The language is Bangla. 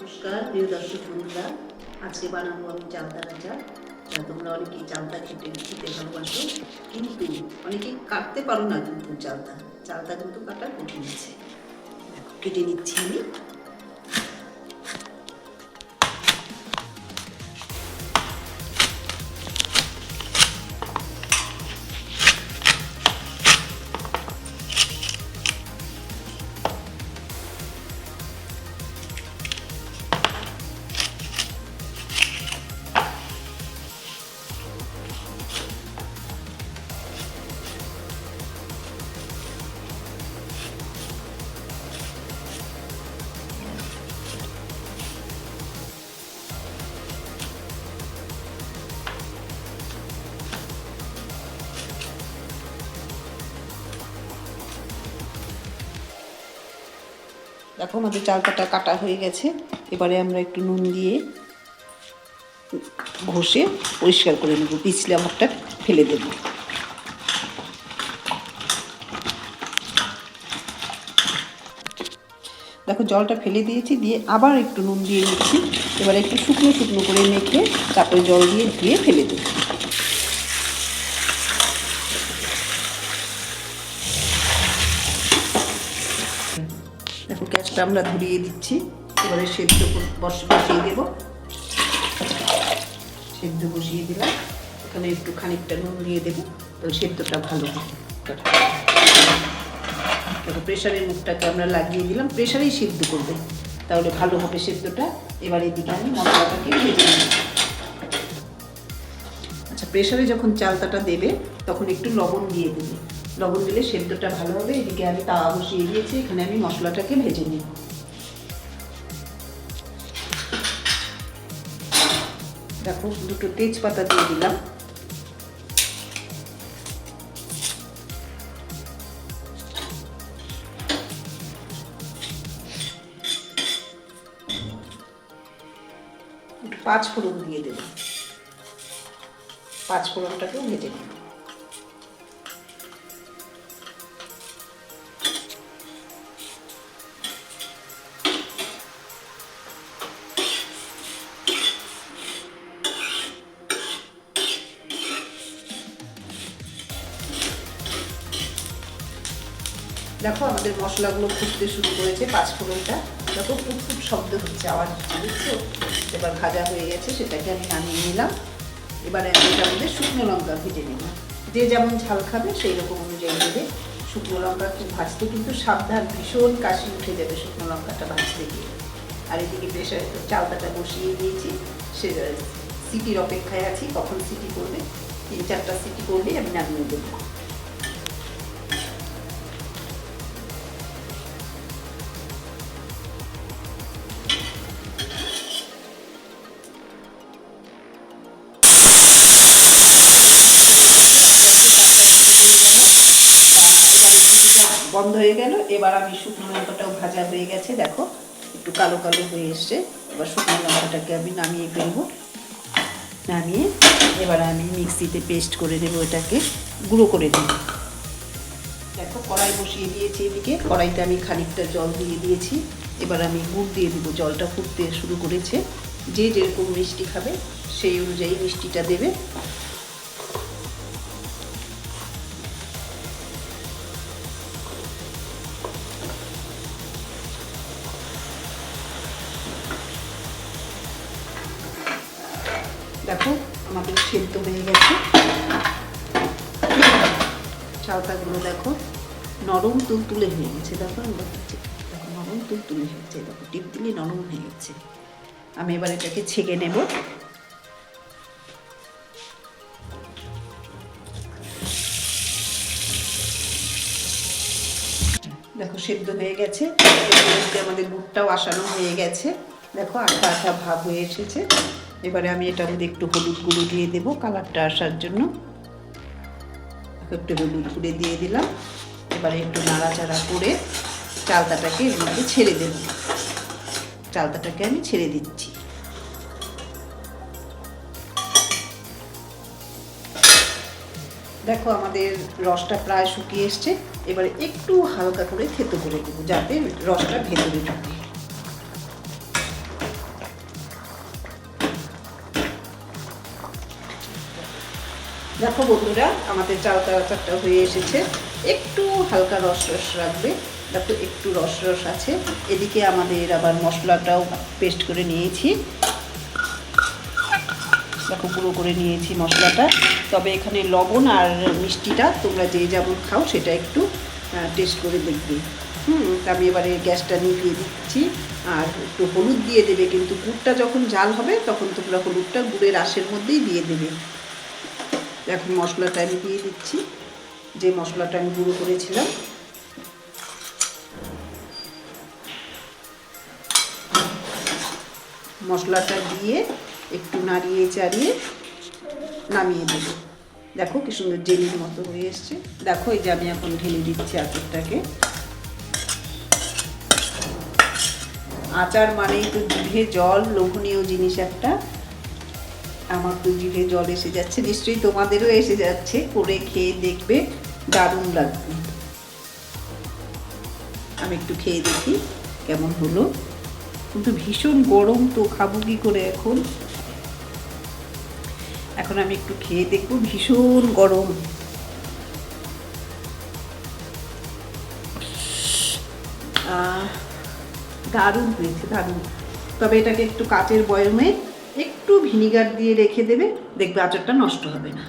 নমস্কার প্রিয় দর্শক বন্ধুরা আজকে বানাবো আমি চালতা আচার। যা তোমরা অনেকেই চালতা খেতে খেতে ভালোবাসো কিন্তু অনেকেই কাটতে পারো না কিন্তু চালতা। চালতা কিন্তু কাটা কঠিন আছে। কেটে নিচ্ছি আমি। দেখো আমাদের চালতাটা কাটা হয়ে গেছে। এবারে আমরা একটু নুন দিয়ে ঘষে পরিষ্কার করে নেব, পিছলে আমারটা ফেলে দেব। দেখো জলটা ফেলে দিয়েছি, দিয়ে আবার একটু নুন দিয়ে নিচ্ছি। এবারে একটু শুকনো শুকনো করে মেখে তারপরে জল দিয়ে ধুয়ে ফেলে দেবো দেখো গ্যাসটা আমরা ধরিয়ে দিচ্ছি। এবারে সেদ্ধ বসিয়ে দেব। সেদ্ধ বসিয়ে দিলাম। এখানে একটু খানিকটা নুন দিয়ে দেবো। তাহলে সেদ্ধটা ভালো হবে। প্রেশারের মুখটাকে আমরা লাগিয়ে দিলাম। প্রেশারেই সেদ্ধ করবে। তাহলে ভালো হবে সেদ্ধটা। এবার এদিকে আমি মশলাটাকে ভেজে নিই আচ্ছা প্রেশারে যখন চালতাটা দেবে, তখন একটু লবণ দিয়ে দেবে। লবণ দিলে সেদ্ধটা ভালো হবে। এদিকে আমি তাওয়া বসিয়ে দিয়েছি। এখানে আমি মশলাটাকে ভেজে নিই। দেখো, দুটো তেজপাতা দিয়ে দিলাম। পাঁচ ফোড়ন দিয়ে দেবো পাঁচ ফোড়নটাকেও ভেজে নেব দেখো আমাদের মশলাগুলো ফুটতে শুরু করেছে পাঁচ ফোড়নটা। দেখো খুব ফুট শব্দ হচ্ছে আওয়াজ হচ্ছে বুঝছ? এবার ভাজা হয়ে গেছে, সেটাকে আমি নামিয়ে নিলাম। এবারে আমি এটার মধ্যে শুকনো লঙ্কা ভেজে নেব। যে যেমন ঝাল খাবে, সেই রকম অনুযায়ী দেবে শুকনো লঙ্কা খুব ভাজতে কিন্তু সাবধান, ভীষণ কাশি উঠে যাবে শুকনো লঙ্কাটা ভাজতে গিয়ে। আর এদিকে প্রেশারে তো চালতাটা বসিয়ে দিয়েছি। সে, সিটির অপেক্ষায় আছি, কখন সিটি করবে? তিন চারটা সিটি করলেই আমি নামিয়ে দেবো। হয়ে গেল। এবার আমি শুকনো লঙ্কাটাও ভাজা হয়ে গেছে। দেখো, একটু কালো কালো হয়ে এসছে। এবার শুকনো লঙ্কাটাকে আমি নামিয়ে ফেলব। নামিয়ে এবার আমি মিক্সিতে পেস্ট করে দেবো এটাকে। গুঁড়ো করে দেব দেখো, কড়াই বসিয়ে দিয়েছি এদিকে। কড়াইতে আমি খানিকটা জল দিয়ে দিয়েছি। এবার আমি গুড় দিয়ে দেবো। জলটা ফুটতে শুরু করেছে। যে যেরকম মিষ্টি খাবে, সেই অনুযায়ী মিষ্টিটা দেবে। সেদ্ধ হয়ে গেছে। চালতাগুলো দেখো, নরম তুলতুলে হয়ে গেছে। দেখো। দেখো, নরম তুলতুলে হয়েছে দেখো টিপ দিলে নরম হয়ে গেছে। আমি এবার এটাকে ছেঁকে নেব। দেখো, সেদ্ধ হয়ে গেছে। আমাদের গুড়টাও আসানো হয়ে গেছে। দেখো আঠা আঠা ভাব হয়ে এসেছে। এবারে আমি এটার মধ্যে একটু হলুদ গুঁড়ো দিয়ে দেবো, কালারটা আসার জন্য। একটু হলুদ গুঁড়ে দিয়ে দিলাম। এবারে একটু নাড়াচাড়া করে চালতাটাকে এর মধ্যে ছেড়ে দেব। চালতাটাকে আমি ছেড়ে দিচ্ছি। দেখো, আমাদের রসটা প্রায় শুকিয়ে এসছে। এবারে একটু হালকা করে থেতো করে দেবো, যাতে রসটা ভেতরে ঢুকে। দেখো বন্ধুরা, আমাদের চালতা আচারটা হয়ে এসেছে। একটু হালকা রস রস রাখবে। দেখো একটু রস রস আছে। এদিকে আমাদের আবার মশলাটাও পেস্ট করে নিয়েছি। দেখো গুঁড়ো করে নিয়েছি মশলাটা। তবে এখানে লবণ আর মিষ্টিটা তোমরা যে যেমন খাও সেটা একটু টেস্ট করে দেখবে। হুম, আমি এবারে গ্যাসটা নিভিয়ে দিচ্ছি। আর একটু হলুদ দিয়ে দেবে, কিন্তু গুড়টা যখন জাল হবে তখন তোমরা হলুদটা গুড়ের আশের মধ্যেই দিয়ে দেবে। এখন মশলাটা আমি দিয়ে দিচ্ছি। যে মশলাটা আমি গুঁড়ো করেছিলাম। মশলাটা দিয়ে একটু নাড়িয়ে চাড়িয়ে নামিয়ে দেব দেখো কি সুন্দর জেলির মতো হয়ে এসছে। দেখো এই যে আমি এখন ঢেলে দিচ্ছি আচারটাকে। আচার মানেই তো জিভে জল, লোভনীয় জিনিস একটা। আমার তো জিভে জল এসে যাচ্ছে। নিশ্চয়ই তোমাদেরও এসে যাচ্ছে। করে খেয়ে দেখবে। দারুণ লাগবে। আমি একটু খেয়ে দেখি কেমন হলো। কিন্তু ভীষণ গরম তো, খাব কি করে এখন? এখন আমি একটু খেয়ে দেখব, ভীষণ গরম। দারুণ হয়েছে, দারুণ। তবে এটাকে একটু কাচের বয়মে একটু ভিনিগার দিয়ে রেখে দেবে দেখবে আচারটা নষ্ট হবে না।